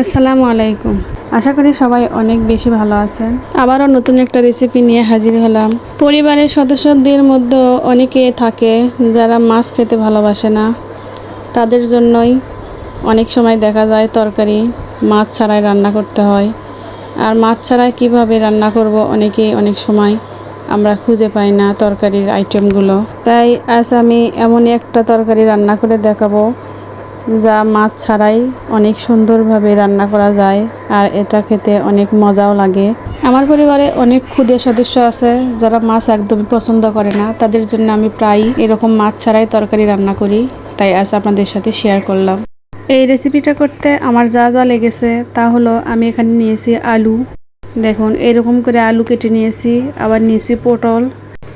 আসসালামু আলাইকুম। আশা করি সবাই অনেক বেশি ভালো আছেন। আবারও নতুন একটা রেসিপি নিয়ে হাজির হলাম। পরিবারের সদস্যদের মধ্যে অনেকে থাকে যারা মাছ খেতে ভালোবাসে না। তাদের জন্যই অনেক সময় দেখা যায় তরকারি মাছ ছাড়াই রান্না করতে হয়। আর মাছ ছাড়াই কীভাবে রান্না করব অনেকেই অনেক সময় আমরা খুঁজে পাই না তরকারির আইটেমগুলো তাই আজ আমি এমনই একটা তরকারি রান্না করে দেখাবো। যা মাছ ছাড়াই অনেক সুন্দরভাবে রান্না করা যায় আর এটা খেতে অনেক মজাও লাগে। আমার পরিবারে অনেক ক্ষুদে সদস্য আছে যারা মাছ একদমই পছন্দ করে না। তাদের জন্য আমি প্রায়ই এরকম মাছ ছাড়াই তরকারি রান্না করি। তাই আজ আপনাদের সাথে শেয়ার করলাম। এই রেসিপিটা করতে আমার যা যা লেগেছে তা হলো আমি এখানে নিয়েছি আলু। দেখুন, এরকম করে আলু কেটে নিয়েছি। আবার নিয়েছি পটল।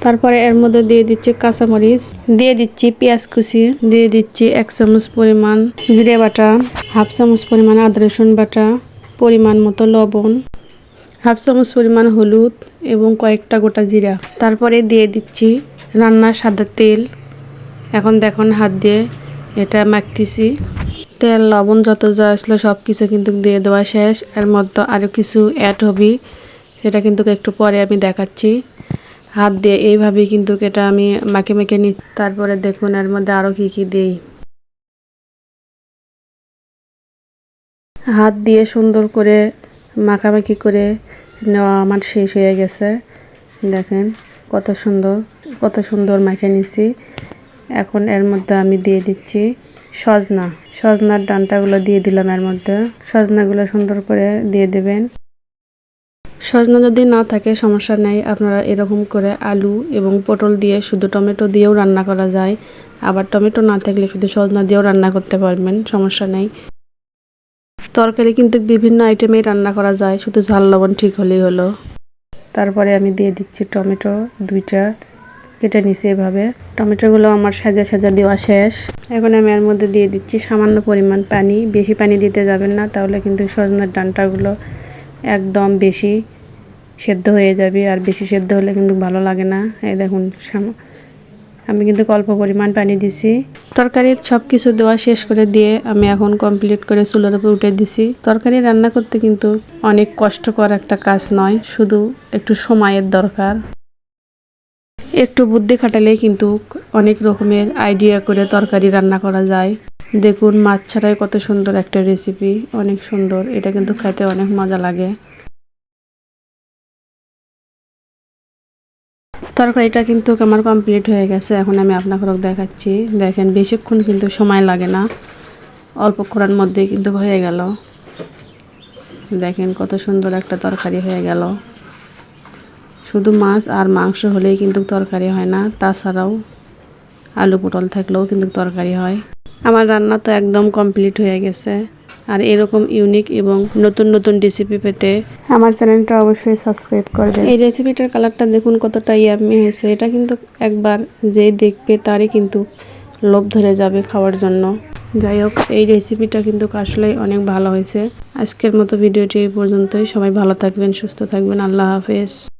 তারপরে এর মধ্যে দিয়ে দিচ্ছি কাঁচামরিচ, দিয়ে দিচ্ছি পেঁয়াজ কুচি, দিয়ে দিচ্ছি এক চামচ পরিমাণ জিরে বাটা, হাফ চামচ পরিমাণ আদা রসুন বাটা, পরিমাণ মতো লবণ, হাফ চামচ পরিমাণ হলুদ এবং কয়েকটা গোটা জিরা। তারপরে দিয়ে দিচ্ছি রান্নার সাদা তেল। এখন দেখুন হাত দিয়ে এটা মাখতেছি। তেল, লবণ যত যা আসলো সব কিছু কিন্তু দিয়ে দেওয়া শেষ। এর মধ্যে আরও কিছু অ্যাড হবে, সেটা কিন্তু একটু পরে আমি দেখাচ্ছি। হাত দিয়ে এইভাবেই কিন্তু এটা আমি মাখে মেখে নি তারপরে দেখুন এর মধ্যে আরও কি কি দিই। হাত দিয়ে সুন্দর করে মাখামাখি করে নেওয়া আমার শেষ হয়ে গেছে। দেখেন কত সুন্দর কত সুন্দর মাখে নিছি। এখন এর মধ্যে আমি দিয়ে দিচ্ছি সজনা। সজনার ডানটাগুলো দিয়ে দিলাম এর মধ্যে। সজনাগুলো সুন্দর করে দিয়ে দেবেন। সজনা যদি না থাকে, সমস্যা নেই। আপনারা এরকম করে আলু এবং পটল দিয়ে শুধু টমেটো দিয়েও রান্না করা যায়। আবার টমেটো না থাকলে শুধু সজনা দিয়েও রান্না করতে পারবেন, সমস্যা নেই। তরকারি কিন্তু বিভিন্ন আইটেমেই রান্না করা যায়, শুধু ঝাল, লবণ ঠিক হলেই হলো। তারপরে আমি দিয়ে দিচ্ছি টমেটো দুইটা, কেটে নিছি এভাবে। টমেটোগুলো আমার সাজা সাজা দেওয়া শেষ। এখন আমি এর মধ্যে দিয়ে দিচ্ছি সামান্য পরিমাণ পানি। বেশি পানি দিতে যাবেন না, তাহলে কিন্তু সজনার ডানটাগুলো একদম বেশি সেদ্ধ হয়ে যাবে, আর বেশি সেদ্ধ হলে কিন্তু ভালো লাগে না। এই দেখুন আমি কিন্তু অল্প পরিমাণ পানি দিছি। তরকারির সব কিছু দেওয়া শেষ করে দিয়ে আমি এখন কমপ্লিট করে চুলের উপর উঠে দিছি। তরকারি রান্না করতে কিন্তু অনেক কষ্টকর একটা কাজ নয়, শুধু একটু সময়ের দরকার। একটু বুদ্ধি খাটালেই কিন্তু অনেক রকমের আইডিয়া করে তরকারি রান্না করা যায়। দেখুন, মাছ ছাড়াই কত সুন্দর একটা রেসিপি অনেক সুন্দর। এটা কিন্তু খেতে অনেক মজা লাগে। তরকারিটা কিন্তু আমার কমপ্লিট হয়ে গেছে। এখন আমি আপনাকে দেখাচ্ছি। দেখেন, বেশিক্ষণ কিন্তু সময় লাগে না। অল্প করার মধ্যেই কিন্তু হয়ে গেল। দেখেন, কত সুন্দর একটা তরকারি হয়ে গেল। শুধু মাছ আর মাংস হলেই কিন্তু তরকারি হয় না। তাছাড়াও আলু পটল থাকলেও কিন্তু তরকারি হয়। আমার রান্না তো একদম কমপ্লিট হয়ে গেছে। আর এরকম ইউনিক এবং নতুন নতুন রেসিপি পেতে আমার চ্যানেলটা অবশ্যই সাবস্ক্রাইব করবে এই রেসিপিটার কালারটা দেখুন কতটা ইয়ামি হয়েছে। এটা কিন্তু একবার যেই দেখবে তারই কিন্তু লোভ ধরে যাবে খাওয়ার জন্য। যাই হোক, এই রেসিপিটা কিন্তু আসলেই অনেক ভালো হয়েছে। আজকের মতো ভিডিওটি এই পর্যন্তই। সবাই ভালো থাকবেন, সুস্থ থাকবেন। আল্লাহ হাফেজ।